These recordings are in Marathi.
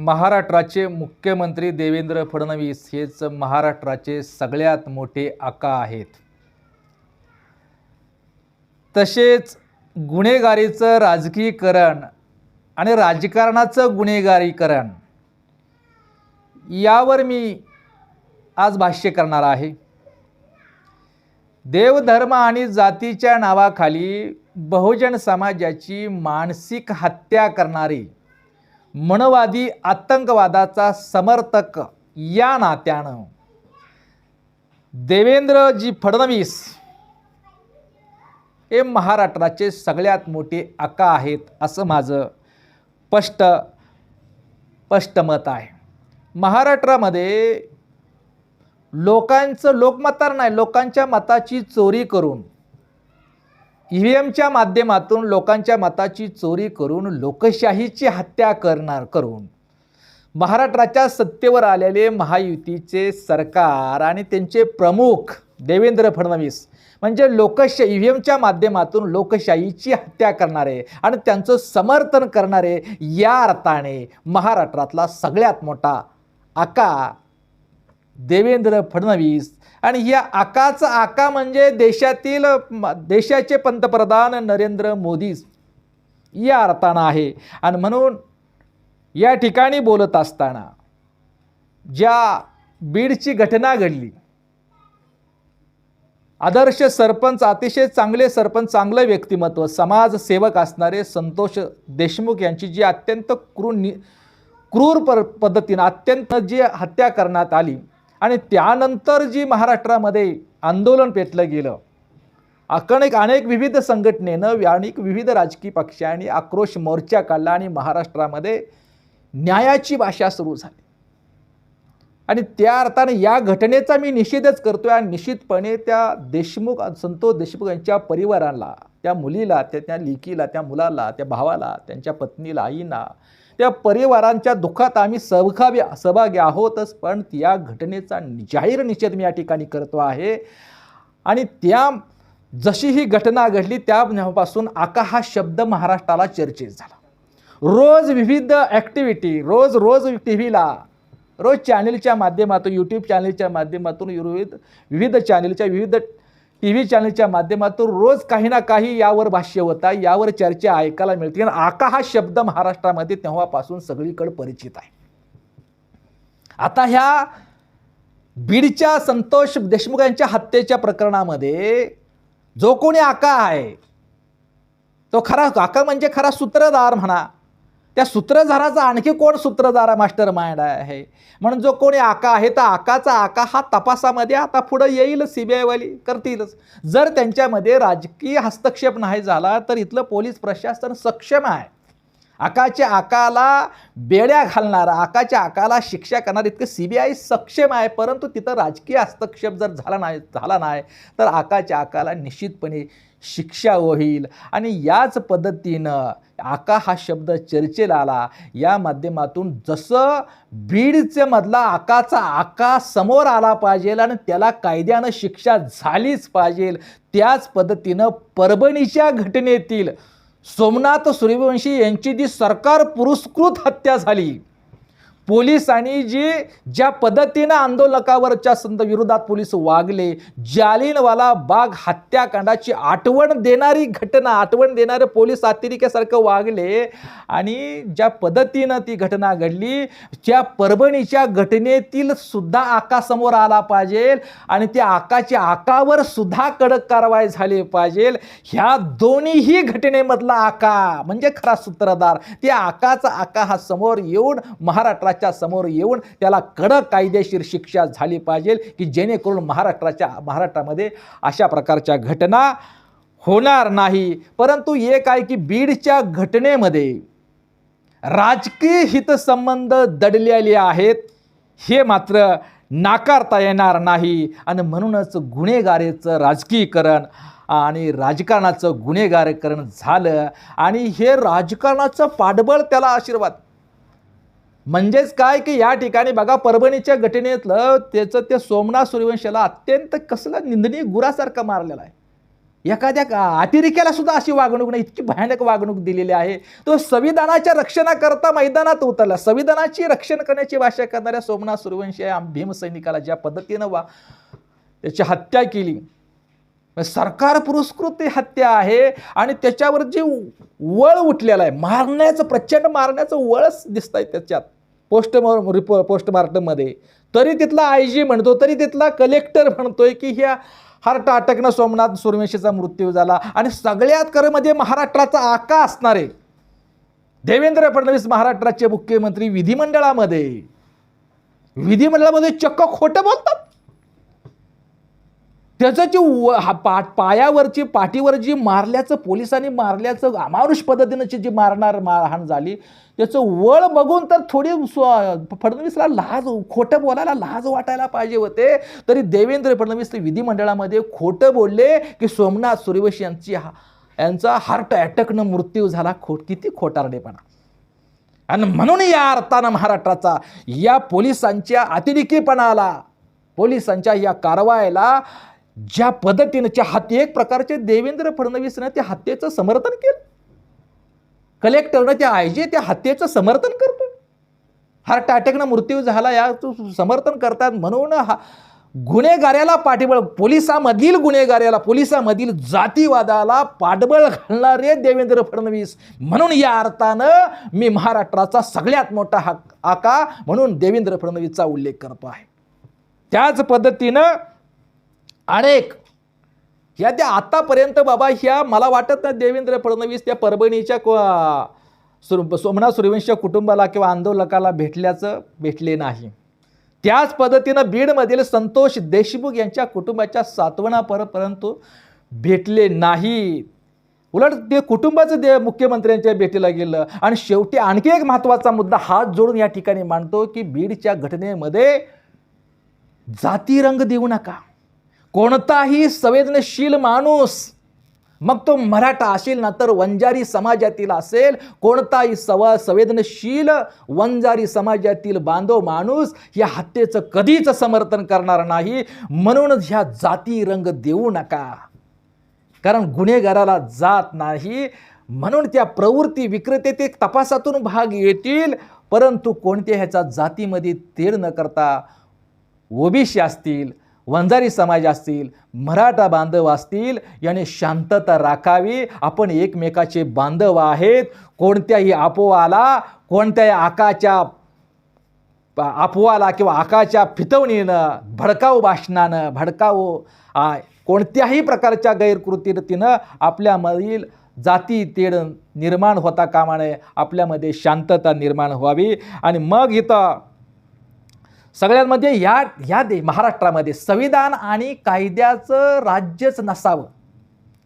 महाराष्ट्राचे मुख्यमंत्री देवेंद्र फडणवीस हेच महाराष्ट्राचे सगळ्यात मोठे आका आहेत. तसेच गुन्हेगारीचं राजकीकरण आणि राजकारणाचं गुन्हेगारीकरण यावर मी आज भाष्य करणार आहे. देवधर्म आणि जातीच्या नावाखाली बहुजन समाजाची मानसिक हत्या करणारी मनवादी आतंकवादाचा समर्थक या नात्यानं. देवेंद्रजी फडणवीस हे महाराष्ट्राचे सगळ्यात मोठे आका आहेत असं माझं स्पष्ट स्पष्ट मत आहे. महाराष्ट्रामध्ये लोकांचं लोकमतार नाही लोकांच्या मताची चोरी करून ई व्ही एमच्या माध्यमातून लोकांच्या मताची चोरी करून लोकशाहीची हत्या करणार करून. महाराष्ट्राच्या सत्तेवर आलेले महायुतीचे सरकार आणि त्यांचे प्रमुख देवेंद्र फडणवीस म्हणजे लोकशाही ई व्ही एमच्या माध्यमातून लोकशाहीची हत्या करणारे आणि त्यांचं समर्थन करणारे या अर्थाने महाराष्ट्रातला सगळ्यात मोठा आका देवेंद्र फडणवीस आणि या आकाचा आका म्हणजे देशातील देशाचे पंतप्रधान नरेंद्र मोदी या अर्थानं आहे. आणि म्हणून या ठिकाणी बोलत असताना ज्या बीडची घटना घडली आदर्श सरपंच अतिशय चांगले सरपंच चांगलं व्यक्तिमत्व समाजसेवक असणारे संतोष देशमुख यांची जी अत्यंत क्रूर नि क्रूर पर पद्धतीनं अत्यंत जी हत्या करण्यात आली आणि त्यानंतर जी महाराष्ट्रामध्ये आंदोलन पेटलं गेलं अनेक अनेक विविध संघटनेनं अनेक विविध राजकीय पक्षांनी आक्रोश मोर्चा काढला आणि महाराष्ट्रामध्ये न्यायाची भाषा सुरू झाली. आणि त्या अर्थाने या घटनेचा मी निषेधच करतो आहे आणि निश्चितपणे त्या देशमुख संतोष देशमुख यांच्या परिवाराला त्या मुलीला त्या त्या लेकीला त्या मुलाला त्या भावाला त्यांच्या पत्नीला आईना त्या परिवारांच्या दुःखात आम्ही सहभागी सहभागी आहोतच पण त्या घटनेचा जाहीर निषेध मी या ठिकाणी करतो आहे. आणि त्या जशी ही घटना घडली त्यापासून आका हा शब्द महाराष्ट्राला चर्चेत झाला. रोज विविध ॲक्टिव्हिटी रोज रोज टी व्हीला रोज चॅनलच्या माध्यमातून यूट्यूब चॅनलच्या माध्यमातून विविध विविध चॅनलच्या विविध टी व्ही चॅनलच्या माध्यमातून रोज काही ना काही यावर भाष्य होता यावर चर्चा ऐकायला मिळते. आणि आका हा शब्द महाराष्ट्रामध्ये तेव्हापासून सगळीकडे परिचित आहे. आता ह्या बीडच्या संतोष देशमुख यांच्या हत्येच्या प्रकरणामध्ये जो कोणी आका आहे तो खरा आका म्हणजे खरा सूत्रधार म्हणा त्या सूत्रधाराचा आणखी कोण सूत्रधारा मास्टर माइंड आहे. म्हणून जो कोणी आका आहे तर आकाचा आका हा तपासामध्ये आता पुढं येईल सी बी आयवाली करतीलच. जर त्यांच्यामध्ये राजकीय हस्तक्षेप नाही झाला तर इथलं पोलीस प्रशासन सक्षम आहे. आकाच्या आकाला बेड्या घालणारा आकाच्या आकाला शिक्षा करणार इतकं सी बी आय सक्षम आहे परंतु तिथं राजकीय हस्तक्षेप जर झाला नाही झाला नाही तर आकाच्या आकाला निश्चितपणे शिक्षा होईल. आणि याच पद्धतीनं आका हा शब्द चर्चेला आला. या माध्यमातून जसं बीडचे मधला आकाचा आका समोर आला पाहिजे आणि त्याला कायद्यानं शिक्षा झालीच पाहिजे त्याच पद्धतीनं परभणीच्या घटनेतील सोमनाथ सूर्यवंशी यांची जी सरकार पुरस्कृत हत्या झाली पोलिसांनी जी ज्या पद्धतीनं आंदोलकावरच्या संत विरोधात पोलीस वागले जालिनवाला बाग हत्याकांडाची आठवण देणारी घटना आठवण देणारे पोलीस अतिरेक्यासारखं वागले आणि ज्या पद्धतीनं ती घटना घडली त्या परभणीच्या घटनेतील सुद्धा आकासमोर आला पाहिजे आणि त्या आकाच्या आकावर सुद्धा कडक कारवाई झाली पाहिजे. ह्या दोन्हीही घटनेमधला आका म्हणजे खरा सूत्रधार त्या आकाचा आका हा समोर येऊन महाराष्ट्राच्या समोर येऊन त्याला कडक कायदेशीर शिक्षा झाली पाहिजे की जेणेकरून महाराष्ट्राच्या महाराष्ट्रामध्ये अशा प्रकारच्या घटना होणार नाही. परंतु एक आहे की बीडच्या घटनेमध्ये राजकीय हितसंबंध दडलेले आहेत हे मात्र नाकारता येणार नाही. आणि म्हणूनच गुन्हेगारीचं राजकीयकरण आणि राजकारणाचं गुन्हेगारीकरण झालं आणि हे राजकारणाचं पाठबळ त्याला आशीर्वाद. म्हणजेच काय की या ठिकाणी बघा परभणीच्या घटनेतलं त्याचं ते सोमनाथ सूर्यवंशाला अत्यंत कसलं निंदनीय गुरासारखं मारलेलं आहे. एखाद्या का- अतिरेक्याला सुद्धा अशी वागणूक नाही इतकी भयानक वागणूक दिलेली आहे. तो संविधानाच्या रक्षणाकरता मैदानात उतरला. संविधानाची रक्षण करण्याची भाषा करणाऱ्या सोमनाथ सूर्यवंशी या भीमसैनिकाला ज्या पद्धतीनं वा त्याची हत्या केली. सरकार पुरस्कृत ती हत्या आहे आणि त्याच्यावर जे वळ उठलेलं आहे मारण्याचं प्रचंड मारण्याचं वळच दिसत आहे त्याच्यात. पोस्ट रिपो पोस्टमार्टममध्ये तरी तिथला आय जी म्हणतो तरी तिथला कलेक्टर म्हणतोय की ह्या हार्ट अटॅकनं सोमनाथ सुरमेशीचा मृत्यू झाला. आणि सगळ्यात खरं म्हणजे महाराष्ट्राचा आका असणारे देवेंद्र फडणवीस महाराष्ट्राचे मुख्यमंत्री विधिमंडळामध्ये. विधिमंडळामध्ये चक्क खोटं बोलतात. त्याचं जे व- हा पा पायावरची पाठीवर जी मारल्याचं पोलिसांनी मारल्याचं अमानुष पद्धतीनं जी मारणार मारहाण झाली त्याचं वळ बघून तर थोडी स्व- फडणवीसला लाज खोटं बोलायला लाज वाटायला पाहिजे होते. तरी देवेंद्र फडणवीस ते विधिमंडळामध्ये खोटं बोलले की सोमनाथ सूर्यवंशी यांची हा यांचा हार्ट अटॅकनं मृत्यू झाला खो किती खोटारडेपणा. आणि म्हणून या अर्थानं महाराष्ट्राचा या पोलिसांच्या अतिरेकीपणाला पोलिसांच्या या कारवाईला ज्या पद्धतीनं त्या हत्ये एक प्रकारचे देवेंद्र फडणवीसनं त्या हत्येचं समर्थन केलं. कलेक्टरनं त्या आय त्या हत्येचं समर्थन करतो हार्ट अटॅकनं मृत्यू झाला या समर्थन करतात म्हणून हा गुन्हेगाऱ्याला पाठिबळ पोलिसामधील गुन्हेगाऱ्याला पोलिसामधील जातीवादाला पाठबळ घालणारे देवेंद्र फडणवीस. म्हणून या अर्थानं मी महाराष्ट्राचा सगळ्यात मोठा हक आका म्हणून देवेंद्र फडणवीसचा उल्लेख करतो आहे. त्याच पद्धतीनं अनेक. ह्या त्या आतापर्यंत बाबा ह्या मला वाटत नाही देवेंद्र फडणवीस त्या परभणीच्या सु सुर सोमनाथ कुटुंबाला किंवा आंदोलकाला भेटल्याचं भेटले नाही. त्याच पद्धतीनं बीडमधील संतोष देशमुख यांच्या कुटुंबाच्या सातवना पर परंतु भेटले नाही. उलट ते कुटुंबाचं दे मुख्यमंत्र्यांच्या भेटीला गेलं. आणि शेवटी आणखी एक महत्त्वाचा मुद्दा हात जोडून या ठिकाणी मांडतो की बीडच्या घटनेमध्ये जाती रंग देऊ नका. कोणताही संवेदनशील माणूस मग तो मराठा असेल ना तर वंजारी समाजातील असेल कोणताही सव संवेदनशील वंजारी समाजातील बांधव माणूस या हत्येचं कधीच समर्थन करणार नाही. म्हणूनच ह्या जाती रंग देऊ नका. कारण गुन्हेगाराला जात नाही. म्हणून त्या प्रवृत्ती विक्रेते ते तपासातून भाग येतील परंतु कोणत्या ह्याचा जातीमध्ये तेढ न करता ओबीसी असतील वंजारी समाज असतील मराठा बांधव असतील याने शांतता राखावी. आपण एकमेकाचे बांधव आहेत. कोणत्याही अपोवाला कोणत्याही आकाच्या प- किंवा आकाच्या फितवणीनं भडकाऊ भाषणानं भडकाऊ कोणत्याही प्रकारच्या गैरकृतीनं आपल्यामधील जाती तेड निर्माण होता कामा नये. आपल्यामध्ये शांतता निर्माण व्हावी. आणि मग इथं सगळ्यांमध्ये या ह्या दे महाराष्ट्रामध्ये संविधान आणि कायद्याचं राज्यच नसावं.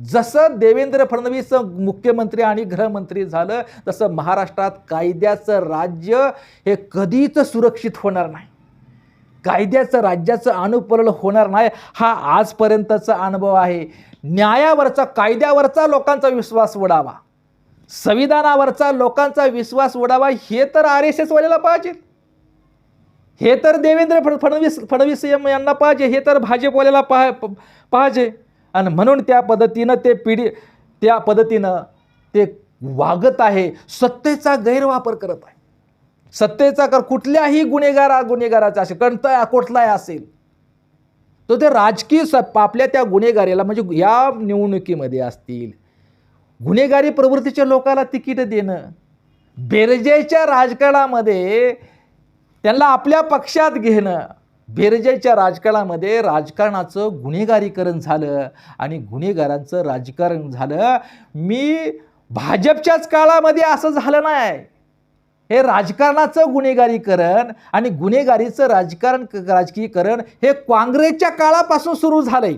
जसं देवेंद्र फडणवीस मुख्यमंत्री आणि गृहमंत्री झालं तसं महाराष्ट्रात कायद्याचं राज्य हे कधीच सुरक्षित होणार नाही. कायद्याचं राज्याचं अनुपरण होणार नाही हा आजपर्यंतचा अनुभव आहे. न्यायावरचा कायद्यावरचा लोकांचा विश्वास उडावा संविधानावरचा लोकांचा विश्वास उडावा हे तर आर एस एसवाल्याला पाहिजे हे तर देवेंद्र फड फडणवीस फडणवीस यांना पाहिजे हे तर भाजपवाल्याला पाह प- पाहिजे आणि म्हणून त्या पद्धतीनं ते पिढी त्या पद्धतीनं ते वागत आहे सत्तेचा गैरवापर करत आहे. सत्तेचा कर कुठल्याही गुन्हेगारा गुन्हेगाराचा असेल कोणता कुठलाही असेल. तो ते राजकीय स आपल्या त्या गुन्हेगारीला म्हणजे या निवडणुकीमध्ये असतील गुन्हेगारी प्रवृत्तीच्या लोकाला तिकीट देणं बेरजेच्या राजकारणामध्ये त्यांना आपल्या पक्षात घेणं. बेरजेच्या राजकारणामध्ये राजकारणाचं गुन्हेगारीकरण झालं आणि गुन्हेगारांचं राजकारण झालं. मी भाजपच्याच काळामध्ये असं झालं नाही. हे राजकारणाचं गुन्हेगारीकरण आणि गुन्हेगारीचं राजकारण राजकीयकरण हे काँग्रेसच्या काळापासून सुरू झालंय.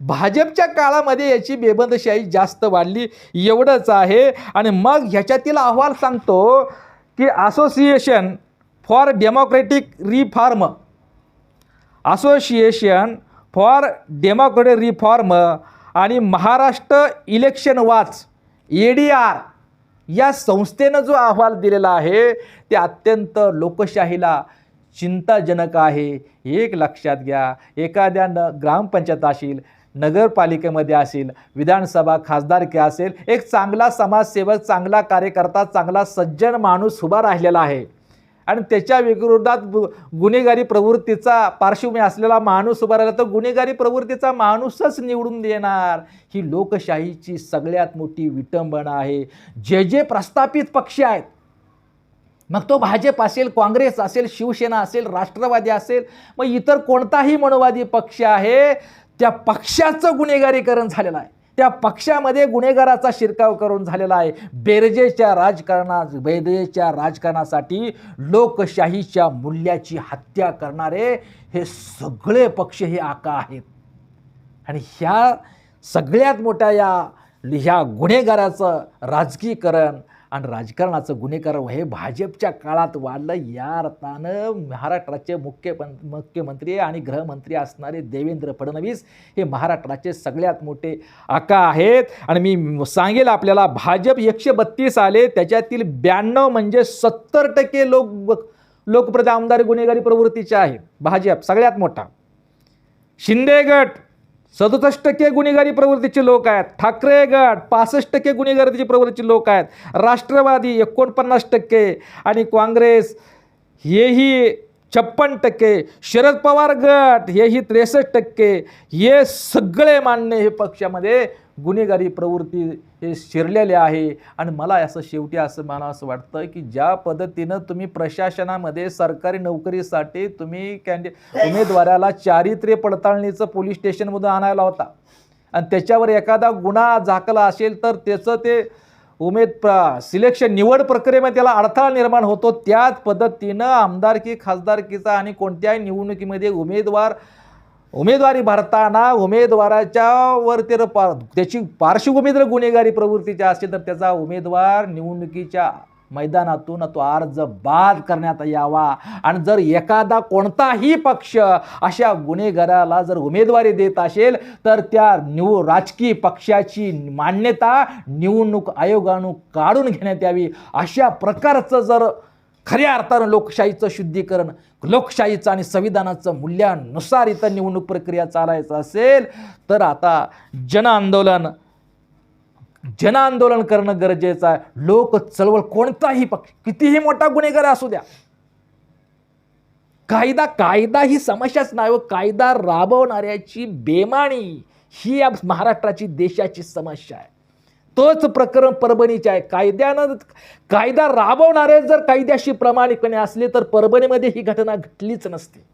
भाजपच्या काळामध्ये याची बेबंदशाही जास्त वाढली एवढंच आहे. आणि मग ह्याच्यातील अहवाल सांगतो की association for democratic reform association for democratic reform आणि Maharashtra election watch A D R या संस्थेनं जो अहवाल दिलेला आहे ते अत्यंत लोकशाहीला चिंताजनक आहे. एक लक्षात घ्या एखाद्या न ग्रामपंचायत असेल नगरपालिकेमध्ये असेल विधानसभा खासदारकी असेल एक चांगला समाजसेवक चांगला कार्यकर्ता चांगला सज्जन माणूस उभा राहिलेला आहे. आणि त्याच्या विरोधात गु- गुन्हेगारी प्रवृत्तीचा पार्श्वभूमी असलेला माणूस उभा राहिला तर गुन्हेगारी प्रवृत्तीचा माणूसच निवडून देणार. ही लोकशाहीची सगळ्यात मोठी विटंबना आहे. जे जे प्रस्थापित पक्ष आहेत मग तो भाजप असेल काँग्रेस असेल शिवसेना असेल राष्ट्रवादी असेल मग इतर कोणताही मनोवादी पक्ष आहे त्या पक्षाचं गुन्हेगारीकरण झालेलं आहे. त्या पक्षामध्ये गुन्हेगाराचा शिरकाव करून झालेला आहे. बेरजेच्या राजकारणा बेरजेच्या राजकारणासाठी लोकशाहीच्या मूल्याची हत्या करणारे हे सगळे पक्ष हे आका आहेत. आणि ह्या सगळ्यात मोठ्या या ह्या गुन्हेगाराचं राजकीकरण आणि राजकारणाचं गुन्हेगारव हे भाजपच्या काळात वाढलं. या अर्थानं महाराष्ट्राचे मुख्य मुख्यमंत्री आणि गृहमंत्री असणारे देवेंद्र फडणवीस हे महाराष्ट्राचे सगळ्यात मोठे आका आहेत. आणि मी सांगेल आपल्याला भाजप एकशे बत्तीस आले त्याच्यातील ब्याण्णव म्हणजे सत्तर टक्के लोक लोकप्रति आमदार गुन्हेगारी प्रवृत्तीचे आहे. भाजप सगळ्यात मोठा. शिंदे गट सदुसष्ट टक्के गुन्हेगारी प्रवृत्तीचे लोक आहेत. ठाकरे गट पासष्ट टक्के गुन्हेगारीची प्रवृत्तीचे लोक आहेत. राष्ट्रवादी एकोणपन्नास टक्के आणि काँग्रेस हेही छप्पन टक्के. शरद पवार गट हेही त्रेसष्ट टक्के. हे सगळे मान्य हे पक्षामध्ये गुन्हेगारी प्रवृत्ती हे शिरलेले आहे. आणि मला असं शेवटी असं मला असं वाटतं की ज्या पद्धतीनं तुम्ही प्रशासनामध्ये सरकारी नोकरीसाठी तुम्ही कॅन्डि उमेदवाराला चारित्र्य पडताळणीचं पोलीस स्टेशनमधून आणायला होता. आणि त्याच्यावर एखादा गुन्हा झाकला असेल तर त्याचं ते उमेद प्र सिलेक्शन निवड प्रक्रियेमध्ये त्याला अडथळा निर्माण होतो. त्याच पद्धतीनं आमदारकी खासदारकीचा आणि कोणत्याही निवडणुकीमध्ये उमेदवार उमेदवारी भरताना उमेदवाराच्या वर ते पा त्याची पार्श्वभूमी जर गुन्हेगारी प्रवृत्तीची असेल तर त्याचा उमेदवार निवडणुकीच्या मैदानातून तो अर्ज बाद करण्यात यावा. आणि जर एखादा कोणताही पक्ष अशा गुन्हेगाराला जर उमेदवारी देत असेल तर त्या निव राजकीय पक्षाची मान्यता निवडणूक आयोगानं काढून घेण्यात यावी. अशा प्रकारचं जर खऱ्या अर्थानं लोकशाहीचं शुद्धीकरण लोकशाहीचं आणि संविधानाचं मूल्यानुसार इथं निवडणूक प्रक्रिया चालायचं असेल तर आता जनआंदोलन जनआंदोलन करणं गरजेचं आहे. लोक चळवळ कोणताही पक्ष कितीही मोठा गुन्हेगार असू द्या. कायदा कायदा ही समस्याच नाही व कायदा राबवणाऱ्याची बेमाणी ही या महाराष्ट्राची देशाची समस्या आहे. तोच प्रकरण परभणीचे आहे. कायद्यानं कायदा राबवणारे जर कायद्याशी प्रामाणिकपणे असले तर परभणीमध्ये ही घटना घटलीच नसते.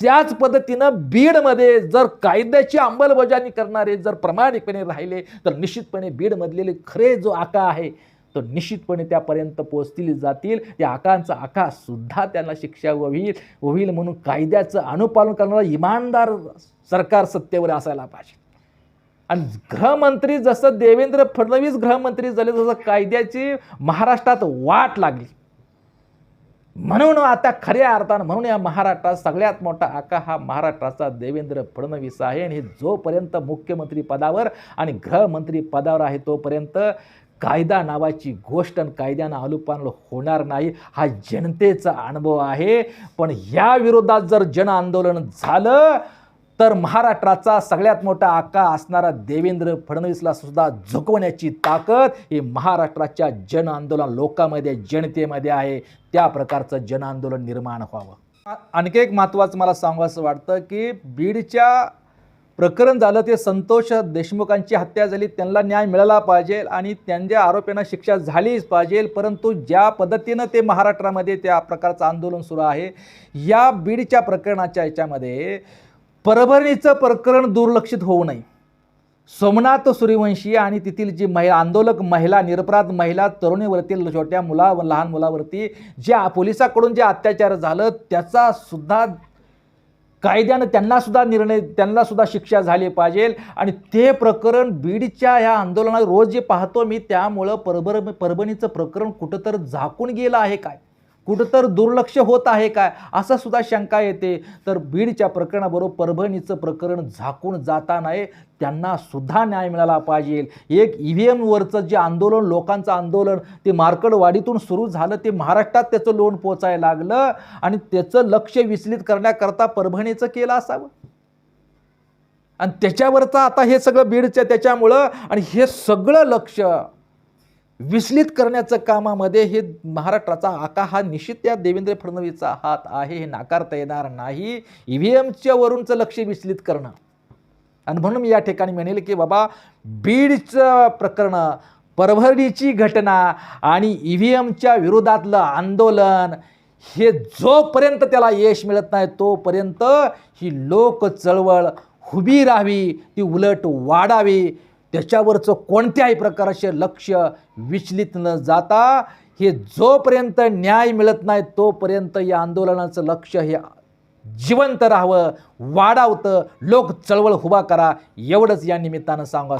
त्याच पद्धतीनं बीडमध्ये जर कायद्याची अंमलबजावणी करणारे जर प्रामाणिकपणे राहिले तर निश्चितपणे बीडमधलेले खरे जो आका आहे तो निश्चितपणे त्यापर्यंत पोहोचतील जातील. त्या आकांचा आका सुद्धा त्यांना शिक्षा होईल होईल म्हणून कायद्याचं अनुपालन करणारा इमानदार सरकार सत्तेवर असायला पाहिजे. आणि गृहमंत्री जसं देवेंद्र फडणवीस गृहमंत्री झाले तसं कायद्याची महाराष्ट्रात वाट लागली. म्हणून आता खऱ्या अर्थानं म्हणून या महाराष्ट्रात सगळ्यात मोठा आका हा महाराष्ट्राचा देवेंद्र फडणवीस आहे. आणि हे जोपर्यंत मुख्यमंत्री पदावर आणि गृहमंत्री पदावर आहे तोपर्यंत कायदा नावाची गोष्ट आणि कायद्यानं अनुपालन होणार नाही हा जनतेचा अनुभव आहे. पण या विरोधात जर जन आंदोलन झालं तर महाराष्ट्राचा सगळ्यात मोठा आका असणारा देवेंद्र फडणवीसला सुद्धा झुकवण्याची ताकद ही महाराष्ट्राच्या जन आंदोलन लोकांमध्ये जनतेमध्ये आहे. त्या प्रकारचं जन आंदोलन निर्माण व्हावं. आणखी एक महत्त्वाचं मला सांगावं वाटतं की बीडच्या प्रकरण झालं ते संतोष देशमुखांची हत्या झाली त्यांना न्याय मिळाला पाहिजे आणि त्यांच्या आरोपींना शिक्षा झालीच पाहिजे परंतु ज्या पद्धतीनं ते महाराष्ट्रामध्ये त्या प्रकारचं आंदोलन सुरू आहे या बीडच्या प्रकरणाच्या याच्यामध्ये परभणीचं प्रकरण दुर्लक्षित होऊ नये. सोमनाथ सूर्यवंशी आणि तेथील जी महिला आंदोलक महिला निरपराध महिला तरुणीवरती छोट्या मुला लहान मुलावरती ज्या पोलिसाकडून जे अत्याचार झालं त्याचा सुद्धा कायद्यानं त्यांनासुद्धा निर्णय त्यांनासुद्धा शिक्षा झाली पाहिजे. आणि ते प्रकरण बीडच्या ह्या आंदोलनात रोज जे पाहतो मी त्यामुळं परभर परभणीचं प्रकरण कुठंतरी झाकून गेलं आहे काय? कुठं तर दुर्लक्ष होत आहे काय? असं सुद्धा शंका येते. तर बीडच्या प्रकरणाबरोबर परभणीचं प्रकरण झाकून जाता नाही त्यांना सुद्धा न्याय मिळाला पाहिजे. एक ई व्ही एमवरचं जे आंदोलन लोकांचं आंदोलन ते मार्कडवाडीतून सुरू झालं ते महाराष्ट्रात त्याचं लोन पोचायला लागलं आणि त्याचं लक्ष विचलित करण्याकरता परभणीचं केलं असावं. आणि त्याच्यावरचं आता हे सगळं बीडचं त्याच्यामुळं आणि हे सगळं लक्ष विचलित करण्याचं कामामध्ये हे महाराष्ट्राचा आका हा निश्चित त्या देवेंद्र फडणवीसचा हात आहे हे नाकारता येणार नाही. ई व्ही एमच्या वरूनचं लक्ष विचलित करणं. आणि म्हणून मी या ठिकाणी म्हणेल की बाबा बीडचं प्रकरण परभरणीची घटना आणि ई व्ही एमच्या विरोधातलं आंदोलन हे जोपर्यंत त्याला यश मिळत नाही तोपर्यंत ही लोक चळवळ उभी राहावी ती उलट वाढावी. त्याच्यावरचं कोणत्याही प्रकारचे लक्ष विचलित न जाता हे जोपर्यंत न्याय मिळत नाही तोपर्यंत या आंदोलनाचं लक्ष हे जिवंत राहावं वाढावतं लोक चळवळ उभा करा एवढंच या निमित्तानं सांगा